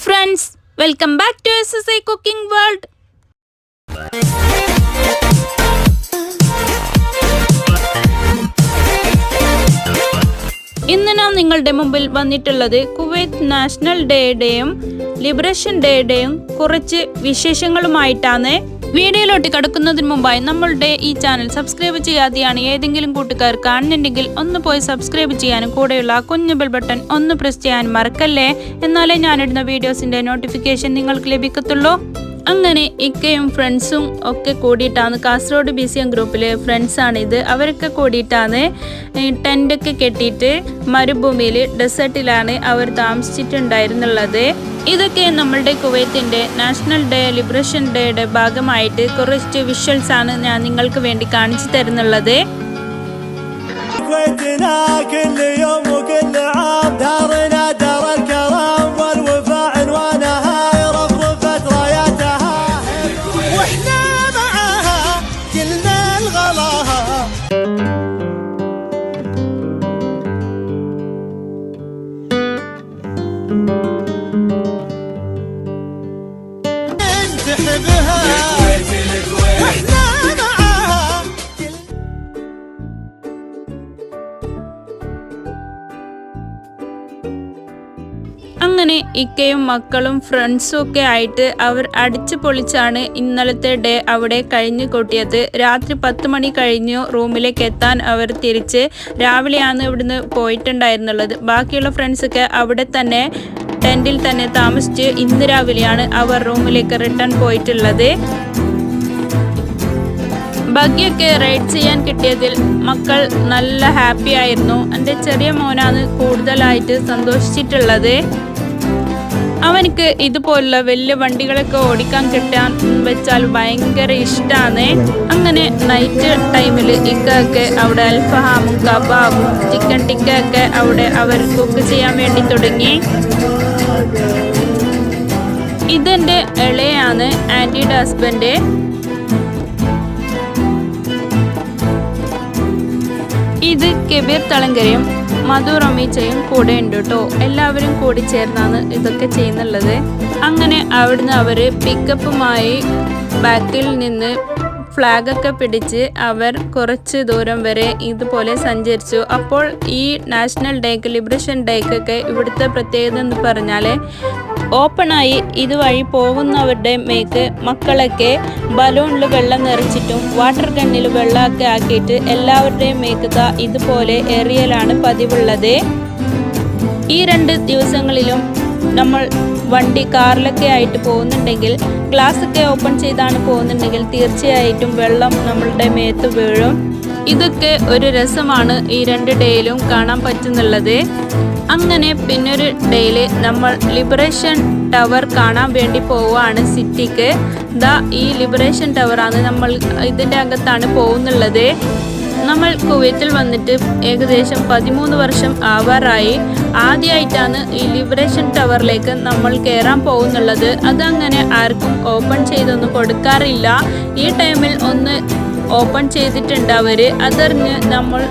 Friends welcome back to S S I cooking world ഇന്ന് നാം നിങ്ങളുടെ മുമ്പിൽ വന്നിട്ടുള്ളത് കുവൈത്ത് നാഷണൽ ഡേയുടെയും ലിബറേഷൻ ഡേയുടെയും കുറച്ച് വിശേഷങ്ങളുമായിട്ടാണ് വീഡിയോയിലോട്ട് കടക്കുന്നതിന് മുമ്പായി നമ്മളുടെ ഈ ചാനൽ സബ്സ്ക്രൈബ് ചെയ്യാതെയാണ് ഏതെങ്കിലും കൂട്ടുകാർ കാണുന്നുണ്ടെങ്കിൽ ഒന്ന് പോയി സബ്സ്ക്രൈബ് ചെയ്യാനും കൂടെയുള്ള ആ കുഞ്ഞു ബെൽ ബട്ടൺ ഒന്ന് പ്രസ് ചെയ്യാൻ മറക്കല്ലേ? എന്നാലേ ഞാനിടുന്ന വീഡിയോസിന്റെ നോട്ടിഫിക്കേഷൻ നിങ്ങൾക്ക് ലഭിക്കത്തുള്ളൂ. അങ്ങനെ ഇക്കയും ഫ്രണ്ട്സും ഒക്കെ കൂടിയിട്ടാണ് കാസർഗോഡ് ബി സി എം ഗ്രൂപ്പിലെ ഫ്രണ്ട്സാണിത് അവരൊക്കെ കൂടിയിട്ടാണ് ടെൻ്റൊക്കെ കെട്ടിയിട്ട് മരുഭൂമിയിൽ ഡെസേർട്ടിലാണ് അവർ താമസിച്ചിട്ടുണ്ടായിരുന്നുള്ളത് ഇതൊക്കെ നമ്മളുടെ കുവൈത്തിൻ്റെ നാഷണൽ ഡേ ലിബറേഷൻ ഡേയുടെ ഭാഗമായിട്ട് കുറച്ച് വിഷ്വൽസ് ആണ് ഞാൻ നിങ്ങൾക്ക് വേണ്ടി കാണിച്ചു തരുന്നുള്ളത് كويتنا كل يوم وكل عام دارنا دار ഇക്കയും മക്കളും ഫ്രണ്ട്സും ഒക്കെ ആയിട്ട് അവർ അടിച്ചു പൊളിച്ചാണ് ഇന്നലത്തെ ഡേ അവിടെ കഴിഞ്ഞു കൂട്ടിയത്. രാത്രി പത്ത് മണി കഴിഞ്ഞു റൂമിലേക്ക് എത്താൻ അവർ തിരിച്ച് രാവിലെയാണ് ഇവിടുന്ന് പോയിട്ടുണ്ടായിരുന്നുള്ളത്. ബാക്കിയുള്ള ഫ്രണ്ട്സൊക്കെ അവിടെ തന്നെ ടെന്റിൽ തന്നെ താമസിച്ച് ഇന്ന് രാവിലെയാണ് അവർ റൂമിലേക്ക് റിട്ടേൺ പോയിട്ടുള്ളത്. ബഗ്ഗിയൊക്കെ റൈഡ് ചെയ്യാൻ കിട്ടിയതിൽ മക്കൾ നല്ല ഹാപ്പി ആയിരുന്നു. എന്റെ ചെറിയ മോനാണ് കൂടുതലായിട്ട് സന്തോഷിച്ചിട്ടുള്ളത്. അവനക്ക് ഇതുപോലുള്ള വലിയ വണ്ടികളൊക്കെ ഓടിക്കാൻ കിട്ടാൻ വെച്ചാൽ ഭയങ്കര ഇഷ്ടമാണ് അങ്ങനെ നൈറ്റ് ടൈമിൽ ഇക്കൊക്കെ അവിടെ അൽഫഹാമും കബാബും ചിക്കൻ ടിക്ക ഒക്കെ അവിടെ അവർ കുക്ക് ചെയ്യാൻ വേണ്ടി തുടങ്ങി. ഇതെന്റെ ഇളയാണ് ആന്റിയുടെ ഹസ്ബൻഡ് ഇത് കെബീർ തളങ്കരയും മധു റമീച്ചയും കൂടെ ഉണ്ട് കേട്ടോ. എല്ലാവരും കൂടി ചേർന്നാണ് ഇതൊക്കെ ചെയ്യുന്നുള്ളത്. അങ്ങനെ അവിടുന്ന് അവർ പിക്കപ്പുമായി ബാക്കിൽ നിന്ന് ഫ്ലാഗൊക്കെ പിടിച്ച് അവർ കുറച്ച് ദൂരം വരെ ഇതുപോലെ സഞ്ചരിച്ചു. അപ്പോൾ ഈ നാഷണൽ ഡേക്ക് ലിബറേഷൻ ഡേക്കൊക്കെ ഇവിടുത്തെ പ്രത്യേകത എന്ന് പറഞ്ഞാൽ ഓപ്പണായി ഇതുവഴി പോകുന്നവരുടെ മേക്ക് മക്കളൊക്കെ ബലൂണിൽ വെള്ളം നിറച്ചിട്ടും വാട്ടർ ഗണ്ണിൽ വെള്ളമൊക്കെ ആക്കിയിട്ട് എല്ലാവരുടെയും മേക്ക് താ ഇതുപോലെ എറിയലാണ് പതിവുള്ളത്. ഈ രണ്ട് ദിവസങ്ങളിലും നമ്മൾ വണ്ടി കാറിലൊക്കെ ആയിട്ട് പോകുന്നുണ്ടെങ്കിൽ ഗ്ലാസ് ഒക്കെ ഓപ്പൺ ചെയ്താണ് പോകുന്നുണ്ടെങ്കിൽ തീർച്ചയായിട്ടും വെള്ളം നമ്മളുടെ മേത്ത് വീഴും. ഇതൊക്കെ ഒരു രസമാണ് ഈ രണ്ട് ഡേയിലും കാണാൻ പറ്റുന്നുള്ളത്. അങ്ങനെ പിന്നൊരു ഡേയിൽ നമ്മൾ ലിബറേഷൻ ടവർ കാണാൻ വേണ്ടി പോവുകയാണ് സിറ്റിക്ക്. ദാ ഈ ലിബറേഷൻ ടവറാണ് നമ്മൾ ഇതിന്റെ അകത്താണ് പോകുന്നുള്ളത്. നമ്മൾ കുവൈത്തിൽ വന്നിട്ട് ഏകദേശം പതിമൂന്ന് വർഷം ആവാറായി. ആദ്യമായിട്ടാണ് ഈ ലിബറേഷൻ ടവറിലേക്ക് നമ്മൾ കയറാൻ പോകുന്നുള്ളത്. അതങ്ങനെ ആർക്കും ഓപ്പൺ ചെയ്തൊന്നും കൊടുക്കാറില്ല. ഈ ടൈമിൽ ഒന്ന് ഓപ്പൺ ചെയ്തിട്ടുണ്ട് അവർ അതറിഞ്ഞ് നമ്മൾ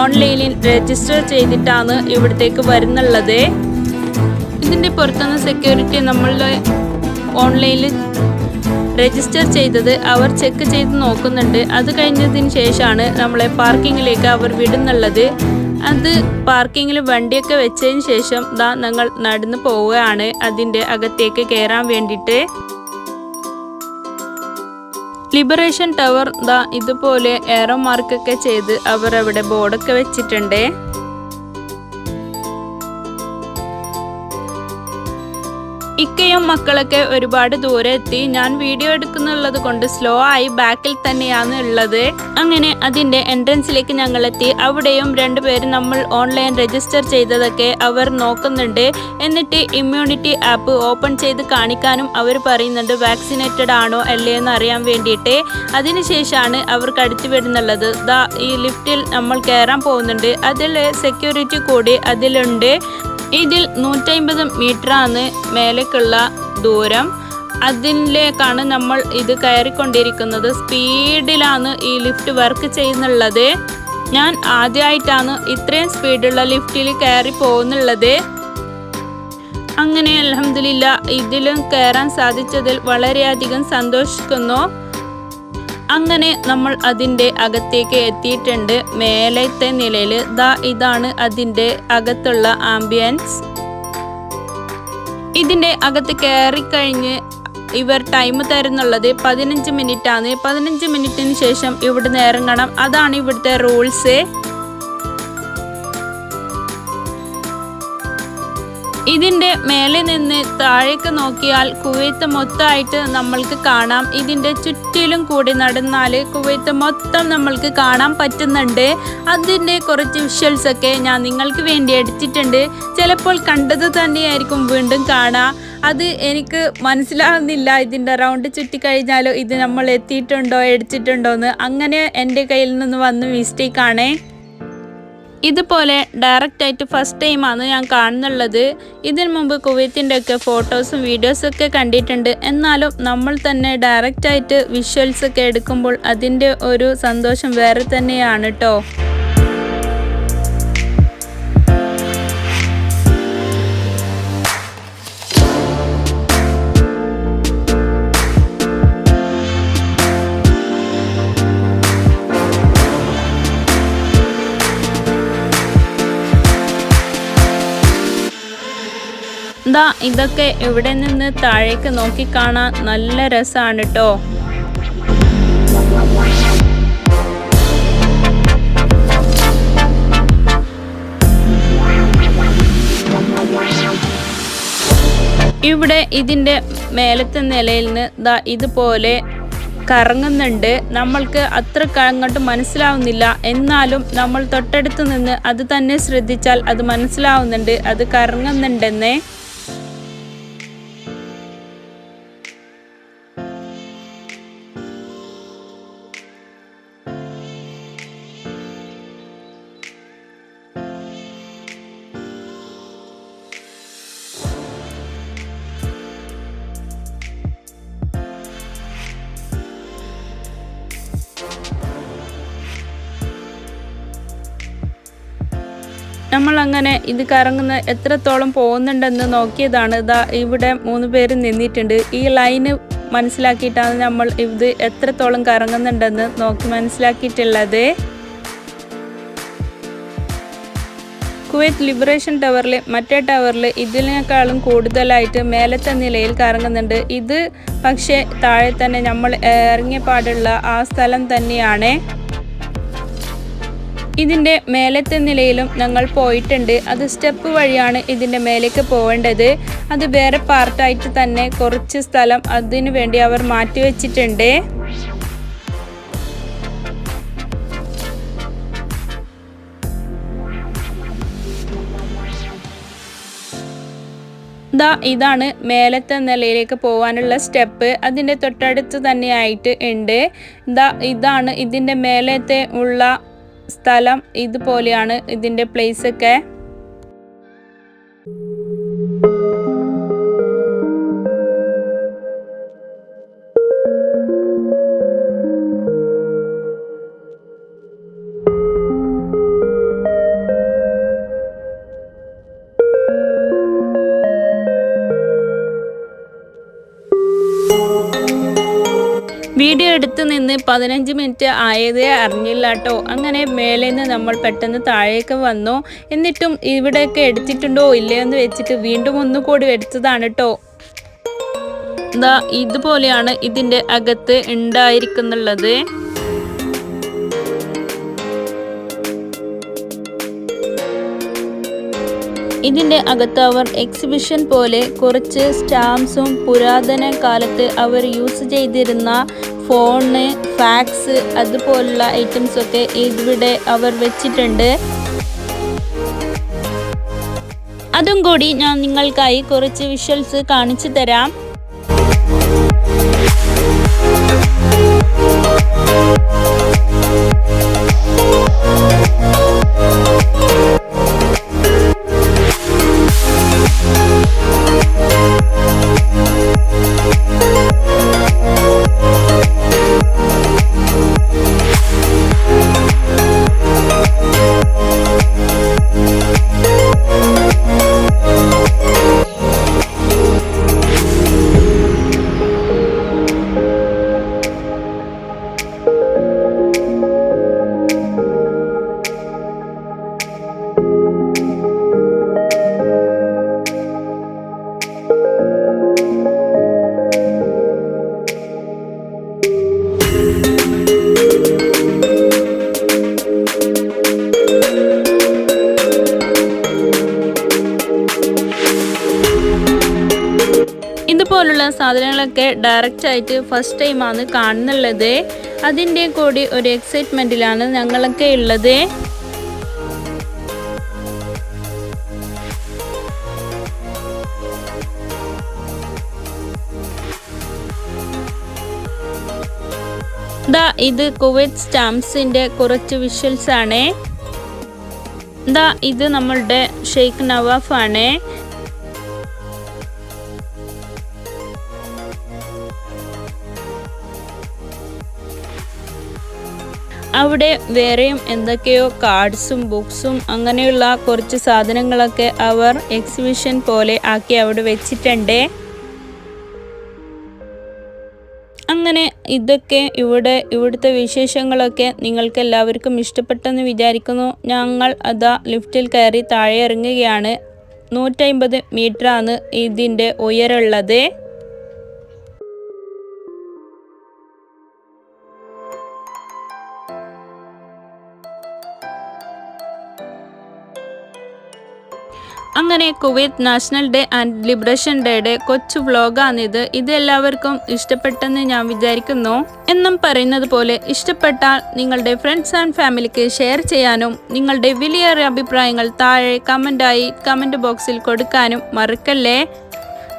ഓൺലൈനിൽ രജിസ്റ്റർ ചെയ്തിട്ടാണ് ഇവിടത്തേക്ക് വരുന്നുള്ളത്. ഇതിന്റെ പുറത്തുനിന്ന് സെക്യൂരിറ്റി നമ്മളുടെ ഓൺലൈനിൽ രജിസ്റ്റർ ചെയ്തത് അവർ ചെക്ക് ചെയ്ത് നോക്കുന്നുണ്ട്. അത് കഴിഞ്ഞതിന് ശേഷമാണ് നമ്മളെ പാർക്കിങ്ങിലേക്ക് അവർ വിടുന്നുള്ളത്. അത് പാർക്കിങ്ങിൽ വണ്ടിയൊക്കെ വെച്ചതിന് ശേഷം ദാ ഞങ്ങൾ നടന്നു പോവുകയാണ്. അതിന്റെ അകത്തേക്ക് കയറാൻ വേണ്ടിയിട്ട്. ലിബറേഷൻ ടവർ ദാ ഇതുപോലെ ഏറോ മാർക്കൊക്കെ ചെയ്ത് അവിടെ ബോർഡൊക്കെ വെച്ചിട്ടുണ്ട്. ഇക്കയും മക്കളൊക്കെ ഒരുപാട് ദൂരെ എത്തി. ഞാൻ വീഡിയോ എടുക്കുന്നുള്ളത് കൊണ്ട് സ്ലോ ആയി ബാക്കിൽ തന്നെയാണ് ഉള്ളത്. അങ്ങനെ അതിന്റെ എൻട്രൻസിലേക്ക് ഞങ്ങൾ എത്തി അവിടെയും രണ്ടുപേരും നമ്മൾ ഓൺലൈൻ രജിസ്റ്റർ ചെയ്തതൊക്കെ അവർ നോക്കുന്നുണ്ട്. എന്നിട്ട് ഇമ്മ്യൂണിറ്റി ആപ്പ് ഓപ്പൺ ചെയ്ത് കാണിക്കാനും അവർ പറയുന്നുണ്ട് വാക്സിനേറ്റഡ് ആണോ അല്ലേ എന്ന് അറിയാൻ വേണ്ടിയിട്ട്. അതിനുശേഷമാണ് അവർ കടത്തി വിടുന്നുള്ളത് ദാ ഈ ലിഫ്റ്റിൽ നമ്മൾ കയറാൻ പോകുന്നുണ്ട്. അതിൽ സെക്യൂരിറ്റി കൂടി അതിലുണ്ട്. ഇതിൽ നൂറ്റമ്പത് മീറ്ററാണ് മേലേക്കുള്ള ദൂരം. അതിലേക്കാണ് നമ്മൾ ഇത് കയറിക്കൊണ്ടിരിക്കുന്നത്. സ്പീഡിലാണ് ഈ ലിഫ്റ്റ് വർക്ക് ചെയ്യുന്നുള്ളത്. ഞാൻ ആദ്യമായിട്ടാണ് ഇത്രയും സ്പീഡുള്ള ലിഫ്റ്റിൽ കയറി പോകുന്നുള്ളത്. അങ്ങനെ അലഹമില്ല ഇതിലും കയറാൻ സാധിച്ചതിൽ വളരെയധികം സന്തോഷിക്കുന്നു. അങ്ങനെ നമ്മൾ അതിന്റെ അകത്തേക്ക് എത്തിയിട്ടുണ്ട്. മേലത്തെ നിലയിൽ ദാ ഇതാണ് അതിന്റെ അകത്തുള്ള ആംബിയൻസ് ഇതിന്റെ അകത്ത് കയറിക്കഴിഞ്ഞ് ഇവർ ടൈം തരുന്നുള്ളത് പതിനഞ്ച് മിനിറ്റാണ് പതിനഞ്ച് മിനിറ്റിന് ശേഷം ഇവിടുന്ന് ഇറങ്ങണം. അതാണ് ഇവിടുത്തെ റൂൾസ് ഇതിന്റെ മേലെ നിന്ന് താഴേക്ക് നോക്കിയാൽ കുവൈത്ത് മൊത്തമായിട്ട് നമ്മൾക്ക് കാണാം. ഇതിന്റെ ചുറ്റിലും കൂടി നടന്നാൽ കുവൈത്ത് മൊത്തം നമ്മൾക്ക് കാണാൻ പറ്റുന്നുണ്ട്. അതിന്റെ കുറച്ച് വിഷ്വൽസ് ഒക്കെ ഞാൻ നിങ്ങൾക്ക് വേണ്ടി എടുത്തിട്ടുണ്ട്. ചിലപ്പോൾ കണ്ടത് തന്നെയായിരിക്കും വീണ്ടും കാണാം. അത് എനിക്ക് മനസ്സിലാവുന്നില്ല. ഇതിന്റെ റൗണ്ട് ചുറ്റിക്കഴിഞ്ഞാലോ ഇത് നമ്മൾ എത്തിയിട്ടുണ്ടോ എടുത്തിട്ടുണ്ടോ എന്ന്. അങ്ങനെ എന്റെ കയ്യിൽ നിന്ന് വന്ന് മിസ്റ്റേക്കാണേ ഇതുപോലെ ഡയറക്റ്റായിട്ട് ഫസ്റ്റ് ടൈമാണ് ഞാൻ കാണുന്നുള്ളത്. ഇതിനു മുമ്പ് കുവൈത്തിന്റെ ഒക്കെ ഫോട്ടോസും വീഡിയോസും ഒക്കെ കണ്ടിട്ടുണ്ട്. എന്നാലും നമ്മൾ തന്നെ ഡയറക്റ്റായിട്ട് വിഷ്വൽസ് ഒക്കെ എടുക്കുമ്പോൾ അതിന്റെ ഒരു സന്തോഷം വേറെ തന്നെയാണ് കേട്ടോ ദാ ഇതൊക്കെ ഇവിടെ നിന്ന് താഴേക്ക് നോക്കി കാണാൻ നല്ല രസമാണ് കേട്ടോ ഇവിടെ ഇതിന്റെ മേലത്തെ നിലയിൽ നിന്ന് ദാ ഇതുപോലെ കറങ്ങുന്നുണ്ട്. നമ്മൾക്ക് അത്ര അങ്ങോട്ട് മനസ്സിലാവുന്നില്ല. എന്നാലും നമ്മൾ തൊട്ടടുത്ത് നിന്ന് അത് തന്നെ ശ്രദ്ധിച്ചാൽ അത് മനസ്സിലാവുന്നുണ്ട്. അത് കറങ്ങുന്നുണ്ടെന്നേ. നമ്മൾ അങ്ങനെ ഇത് കറങ്ങുന്ന എത്രത്തോളം പോകുന്നുണ്ടെന്ന് നോക്കിയതാണ്. ഇതാ ഇവിടെ മൂന്ന് പേര് നിന്നിട്ടുണ്ട്. ഈ ലൈന് മനസ്സിലാക്കിയിട്ടാണ് നമ്മൾ ഇത് എത്രത്തോളം കറങ്ങുന്നുണ്ടെന്ന് നോക്കി മനസ്സിലാക്കിയിട്ടുള്ളത്. കുവൈത്ത് ലിബറേഷൻ ടവറിൽ മറ്റേ ടവറിൽ ഇതിനേക്കാളും കൂടുതലായിട്ട് മേലത്തെ നിലയിൽ കറങ്ങുന്നുണ്ട്. ഇത് പക്ഷേ താഴെ തന്നെ നമ്മൾ ഇറങ്ങിയ പാടുള്ള ആ സ്ഥലം തന്നെയാണ്. ഇതിന്റെ മേലത്തെ നിലയിലും ഞങ്ങൾ പോയിട്ടുണ്ട്. അത് സ്റ്റെപ്പ് വഴിയാണ് ഇതിന്റെ മേലേക്ക് പോവേണ്ടത്. അത് വേറെ പാർട്ടായിട്ട് തന്നെ കുറച്ച് സ്ഥലം അതിനു വേണ്ടി അവർ മാറ്റിവെച്ചിട്ടുണ്ട് ദാ ഇതാണ് മേലത്തെ നിലയിലേക്ക് പോകാനുള്ള സ്റ്റെപ്പ് അതിന്റെ തൊട്ടടുത്ത് തന്നെയായിട്ട് ഉണ്ട്. ദാ ഇതാണ് ഇതിന്റെ മേലത്തെ ഉള്ള സ്ഥലം ഇതുപോലെയാണ് ഇതിന്റെ പ്ലേസ് വീഡിയോ എടുത്ത് നിന്ന് പതിനഞ്ച് മിനിറ്റ് ആയതേ അറിഞ്ഞില്ല കേട്ടോ. അങ്ങനെ മേലെ നിന്ന് നമ്മൾ പെട്ടെന്ന് താഴേക്ക് വന്നു. എന്നിട്ടും ഇവിടെയൊക്കെ എടുത്തിട്ടുണ്ടോ ഇല്ലയോ എന്ന് വെച്ചിട്ട് വീണ്ടും ഒന്നുകൂടി എടുത്തതാണ് കേട്ടോ. ദാ ഇതുപോലെയാണ് ഇതിന്റെ അകത്ത് ഉണ്ടായിരിക്കുന്നുള്ളത്. ഇതിന്റെ അകത്ത് അവർ എക്സിബിഷൻ പോലെ കുറച്ച് സ്റ്റാമ്പ്സും പുരാതന കാലത്ത് അവർ യൂസ് ചെയ്തിരുന്ന ഫോണ് ഫാക്സ് അതുപോലുള്ള ഐറ്റംസൊക്കെ ഇവിടെ അവർ വെച്ചിട്ടുണ്ട്. അതും കൂടി ഞാൻ നിങ്ങൾക്കായി കുറച്ച് വിഷ്വൽസ് കാണിച്ചു തരാം. സാധനങ്ങളൊക്കെ ഡയറക്റ്റ് ആയിട്ട് ഫസ്റ്റ് ടൈമാണ് കാണുന്നുള്ളത്. അതിന്റെ കൂടി ഒരു എക്സൈറ്റ്മെന്റിലാണ് ഞങ്ങളൊക്കെ ഉള്ളത്. ദാ ഇത് കുവൈറ്റ് സ്റ്റാമ്പ്സിന്റെ കുറച്ച് വിഷ്വൽസ് ആണ്. ദാ ഇത് നമ്മളുടെ ഷെയ്ഖ് നവാഫ് ആണ് അവിടെ വേറെയും എന്തൊക്കെയോ കാർഡ്സും ബുക്സും അങ്ങനെയുള്ള കുറച്ച് സാധനങ്ങളൊക്കെ അവർ എക്സിബിഷൻ പോലെ ആക്കി അവിടെ വെച്ചിട്ടുണ്ട്. അങ്ങനെ ഇതൊക്കെ ഇവിടെ ഇവിടുത്തെ വിശേഷങ്ങളൊക്കെ നിങ്ങൾക്ക് എല്ലാവർക്കും ഇഷ്ടപ്പെട്ടെന്ന് വിചാരിക്കുന്നു. ഞങ്ങൾ അതാ ലിഫ്റ്റിൽ കയറി താഴെ ഇറങ്ങുകയാണ്. നൂറ്റമ്പത് മീറ്ററാണ് ഇതിന്റെ ഉയരമുള്ളത്. അങ്ങനെ Kuwait national day and liberation ഡേയുടെ കൊച്ചു വ്ലോഗാണിത് ഇത് എല്ലാവർക്കും ഇഷ്ടപ്പെട്ടെന്ന് ഞാൻ വിചാരിക്കുന്നു. എന്നും പറയുന്നത് പോലെ ഇഷ്ടപ്പെട്ടാൽ നിങ്ങളുടെ ഫ്രണ്ട്സ് ആൻഡ് ഫാമിലിക്ക് ഷെയർ ചെയ്യാനും നിങ്ങളുടെ വിലയേറെ അഭിപ്രായങ്ങൾ താഴെ കമന്റായി കമന്റ് ബോക്സിൽ കൊടുക്കാനും മറക്കല്ലേ?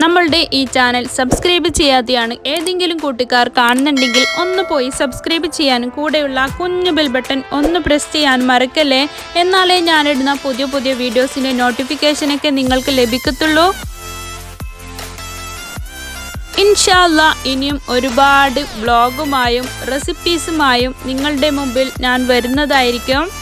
നമ്മളുടെ ഈ ചാനൽ സബ്സ്ക്രൈബ് ചെയ്യാതെയാണ് ഏതെങ്കിലും കൂട്ടുകാർ കാണുന്നുണ്ടെങ്കിൽ ഒന്ന് പോയി സബ്സ്ക്രൈബ് ചെയ്യാനും കൂടെയുള്ള കുഞ്ഞു ബെൽ ബട്ടൺ ഒന്ന് പ്രസ് ചെയ്യാൻ മറക്കല്ലേ? എന്നാലേ ഞാനിടുന്ന പുതിയ പുതിയ വീഡിയോസിന്റെ നോട്ടിഫിക്കേഷനൊക്കെ നിങ്ങൾക്ക് ലഭിക്കത്തുള്ളൂ. ഇൻഷാല്ല ഇനിയും ഒരുപാട് ബ്ലോഗുമായും റെസിപ്പീസുമായും നിങ്ങളുടെ മുമ്പിൽ ഞാൻ വരുന്നതായിരിക്കും.